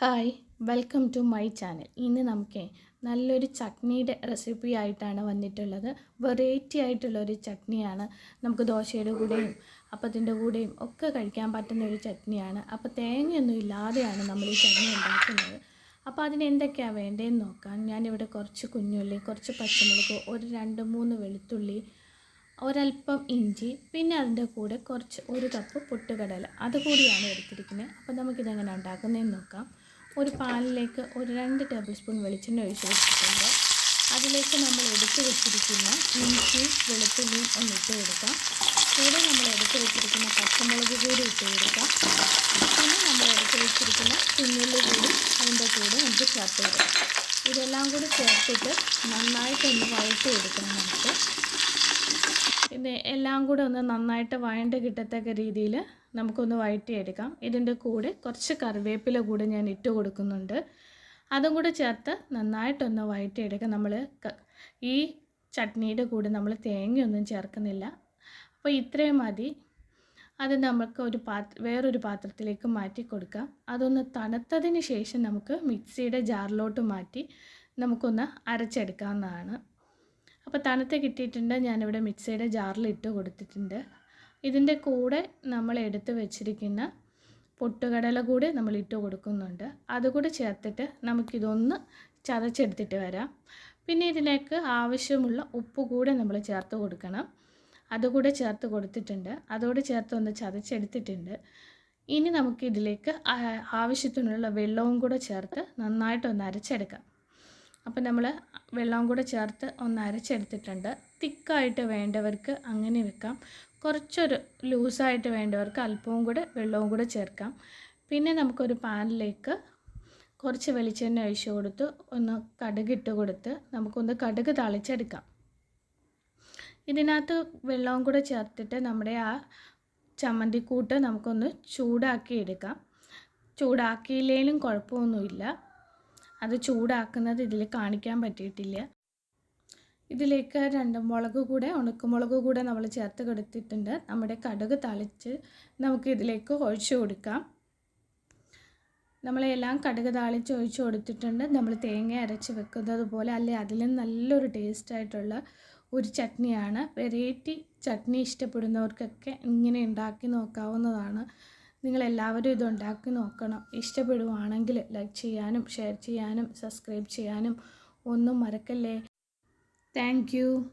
Hi welcome to my channel ഇന്ന് നമുക്ക് നല്ലൊരു ചട്നിയുടെ റെസിപ്പി ആയിട്ടാണ് വന്നിട്ടുള്ളത്. വെറൈറ്റി ആയിട്ടുള്ള ഒരു ചട്നിയാണ്. നമുക്ക് ദോശയുടെ കൂടെയും അപ്പത്തിന്റെ കൂടെയും ഒക്കെ കഴിക്കാൻ പറ്റുന്ന ഒരു ചട്നിയാണ്. അപ്പോൾ തേങ്ങയൊന്നും ഇല്ലാതെയാണ് നമ്മൾ ഈ ചട്നി ഉണ്ടാക്കുന്നത്. അപ്പോൾ അതിന് എന്തൊക്കെയാണ് വേണ്ടതെന്ന് നോക്കാം. ഞാനിവിടെ കുറച്ച് കുഞ്ഞുള്ളി കുറച്ച് പച്ചമുളക് ഒരു രണ്ട് മൂന്ന് വെളുത്തുള്ളി ഒരല്പം ഇഞ്ചി പിന്നെ അതിന്റെ കൂടെ കുറച്ച് ഒരു കപ്പ് പൊട്ടുകടല. അതുകൂടിയാണ് എടുത്തിരിക്കുന്നത്. അപ്പോൾ നമുക്കിതെങ്ങനെ ഉണ്ടാക്കുന്നതെന്ന് നോക്കാം. ഒരു പാലിലേക്ക് ഒരു രണ്ട് ടേബിൾ സ്പൂൺ വെളിച്ചെണ്ണ ഒഴിച്ച് വെച്ചിട്ടുണ്ട് അതിലേക്ക് നമ്മൾ എടുത്ത് വെച്ചിരിക്കുന്ന ഇഞ്ചി വെളുത്തുള്ളിയും ഒന്ന് ഇട്ട് കൊടുക്കാം. കൂടെ നമ്മൾ എടുത്ത് വെച്ചിരിക്കുന്ന പച്ചമുളക് കൂടി ഇട്ട് കൊടുക്കാം. പിന്നെ നമ്മൾ എടുത്ത് വെച്ചിരിക്കുന്ന തിന്നുള്ളി കൂടി അതിന്റെ കൂടെ നമുക്ക് ചേർത്ത് കൊടുക്കാം. ഇതെല്ലാം കൂടി ചേർത്തിട്ട് നന്നായിട്ടൊന്ന് വഴറ്റി എടുക്കണം നമുക്ക്. ഇത് എല്ലാം കൂടെ ഒന്ന് നന്നായിട്ട് വഴണ്ട് കിട്ടത്തക്ക രീതിയിൽ നമുക്കൊന്ന് വഴറ്റിയെടുക്കാം. ഇതിന്റെ കൂടെ കുറച്ച് കറിവേപ്പില കൂടെ ഞാൻ ഇട്ട് കൊടുക്കുന്നുണ്ട്. അതും കൂടെ ചേർത്ത് നന്നായിട്ടൊന്ന് വഴറ്റിയെടുക്കാം. നമ്മൾ ഈ ചട്നിയുടെ കൂടെ നമ്മൾ തേങ്ങയൊന്നും ചേർക്കുന്നില്ല. അപ്പോൾ ഇത്രയും മതി. അത് നമുക്ക് ഒരു പാത്ര വേറൊരു പാത്രത്തിലേക്ക് മാറ്റി കൊടുക്കാം. അതൊന്ന് തണുത്തതിന് ശേഷം നമുക്ക് മിക്സിയുടെ ജാറിലോട്ട് മാറ്റി നമുക്കൊന്ന് അരച്ചെടുക്കാവുന്നതാണ്. അപ്പോൾ തണുത്ത് കിട്ടിയിട്ടുണ്ട്. ഞാനിവിടെ മിക്സിയുടെ ജാറിൽ ഇട്ട് കൊടുത്തിട്ടുണ്ട്. ഇതിന്റെ കൂടെ നമ്മൾ എടുത്ത് വെച്ചിരിക്കുന്ന പൊട്ടുകടല കൂടി നമ്മൾ ഇട്ട് കൊടുക്കുന്നുണ്ട്. അതുകൂടി ചേർത്തിട്ട് നമുക്കിതൊന്ന് ചതച്ചെടുത്തിട്ട് വരാം. പിന്നെ ഇതിലേക്ക് ആവശ്യമുള്ള ഉപ്പ് കൂടെ നമ്മൾ ചേർത്ത് കൊടുക്കണം. അതുകൂടെ ചേർത്ത് കൊടുത്തിട്ടുണ്ട്. അതോടെ ചേർത്ത് ഒന്ന് ചതച്ചെടുത്തിട്ടുണ്ട്. ഇനി നമുക്ക് ഇതിലേക്ക് ആവശ്യത്തിനുള്ള വെള്ളവും കൂടെ ചേർത്ത് നന്നായിട്ടൊന്ന് അരച്ചെടുക്കാം. അപ്പോൾ നമ്മൾ വെള്ളവും കൂടെ ചേർത്ത് ഒന്ന് അരച്ചെടുത്തിട്ടുണ്ട്. തിക്കായിട്ട് വേണ്ടവർക്ക് അങ്ങനെ വെക്കാം. കുറച്ചൊരു ലൂസായിട്ട് വേണ്ടവർക്ക് അല്പവും കൂടെ വെള്ളവും കൂടെ ചേർക്കാം. പിന്നെ നമുക്കൊരു പാനിലേക്ക് കുറച്ച് വെളിച്ചെണ്ണ ഒഴിച്ച് കൊടുത്ത് ഒന്ന് കടുകിട്ട് കൊടുത്ത് നമുക്കൊന്ന് കടുക് തളിച്ചെടുക്കാം. ഇതിനകത്ത് വെള്ളവും കൂടെ ചേർത്തിട്ട് നമ്മുടെ ആ ചമ്മന്തിക്കൂട്ട് നമുക്കൊന്ന് ചൂടാക്കി എടുക്കാം. ചൂടാക്കിയില്ലെങ്കിലും കുഴപ്പമൊന്നുമില്ല. അത് ചൂടാക്കുന്നത് ഇതിൽ കാണിക്കാൻ പറ്റിയിട്ടില്ല. ഇതിലേക്ക് രണ്ട് മുളക് കൂടെ ഉണക്കമുളക് കൂടെ നമ്മൾ ചേർത്ത് കൊടുത്തിട്ടുണ്ട്. നമ്മുടെ കടുക് തളിച്ച് നമുക്ക് ഇതിലേക്ക് ഒഴിച്ചു കൊടുക്കാം. നമ്മളെല്ലാം കടുക് താളിച്ച് ഒഴിച്ചു കൊടുത്തിട്ടുണ്ട്. നമ്മൾ തേങ്ങ അരച്ച് വെക്കുന്നത് പോലെ അല്ലെ? അതിലും നല്ലൊരു ടേസ്റ്റ് ആയിട്ടുള്ള ഒരു ചട്നിയാണ്. വെറൈറ്റി ചട്നി ഇഷ്ടപ്പെടുന്നവർക്കൊക്കെ ഇങ്ങനെ ഉണ്ടാക്കി നോക്കാവുന്നതാണ്. നിങ്ങളെല്ലാവരും ഇത് ഉണ്ടാക്കി നോക്കണം. ഇഷ്ടപ്പെടുവാണെങ്കിൽ ലൈക്ക് ചെയ്യാനും ഷെയർ ചെയ്യാനും സബ്സ്ക്രൈബ് ചെയ്യാനും ഒന്നും മറക്കല്ലേ? Thank you.